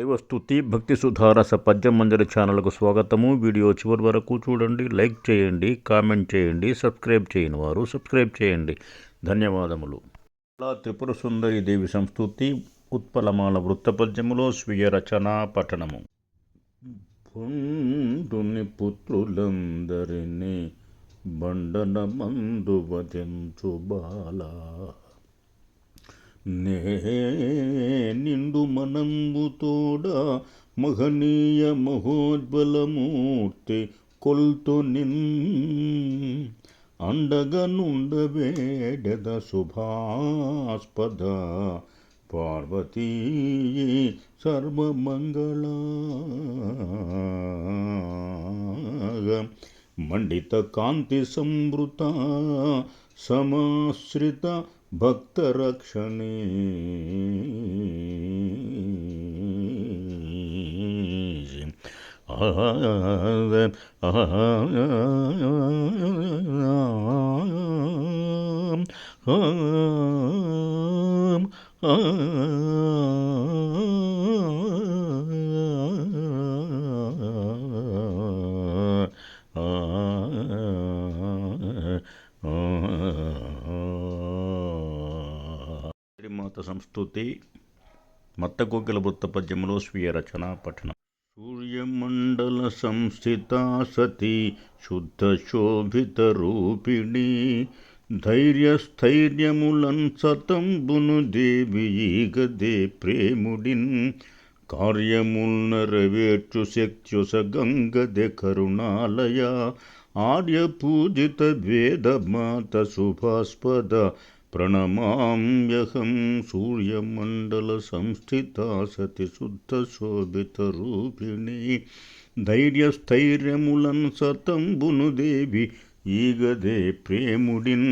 దైవస్థుతి భక్తి సుధారస పద్యం మందిర ఛానల్కు స్వాగతము. వీడియో చివరి వరకు చూడండి లైక్ చేయండి కామెంట్ చేయండి సబ్స్క్రైబ్ చేయని వారు సబ్స్క్రైబ్ చేయండి. ధన్యవాదములు. త్రిపుర సుందరి దేవి సంస్కృతి ఉత్పలమాల వృత్తపద్యములో స్వీయ రచనా పఠనము. పుండుని పుత్రులందరినీ బండన మందు వధించు బాలా. నే నిండు మనంబు తోడ మహనీయ మహోజ్వలమూర్తి కొల్తు నిన్ అండగా నుండవేడద శుభాస్పద పార్వతీ సర్వమంగళ మండిత కాంతి సంవృత సమాశ్రిత ಭಕ್ತರಕ್ಷಣೆ Oh. మాత సంస్థుతి మత్తకోకిల వృత్త పద్యంలో స్వీయ రచన పఠనం. సూర్యమండల సంస్థిత సతి శుద్ధ శోభిత రూపిణి ధైర్యస్థైర్యములన్ సతంబును దేవి ఈగదే ప్రేముడిన్ కార్యముల్ నెరవేర్చు శక్త్యుస గంగదె కరుణాలయ ఆర్య పూజిత వేద మాత శుభాస్పద ప్రణమామ్యహం సూర్యమండల సంస్థితా సతి శుద్ధ శోభిత రూపిణి ధైర్యస్థైర్యములన్ సతంబును దేవి ఈగదే ప్రేముడిన్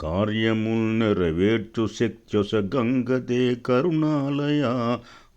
కార్యముల్ నెరవేర్చు శక్త్యొస గంగదే కరుణాలయ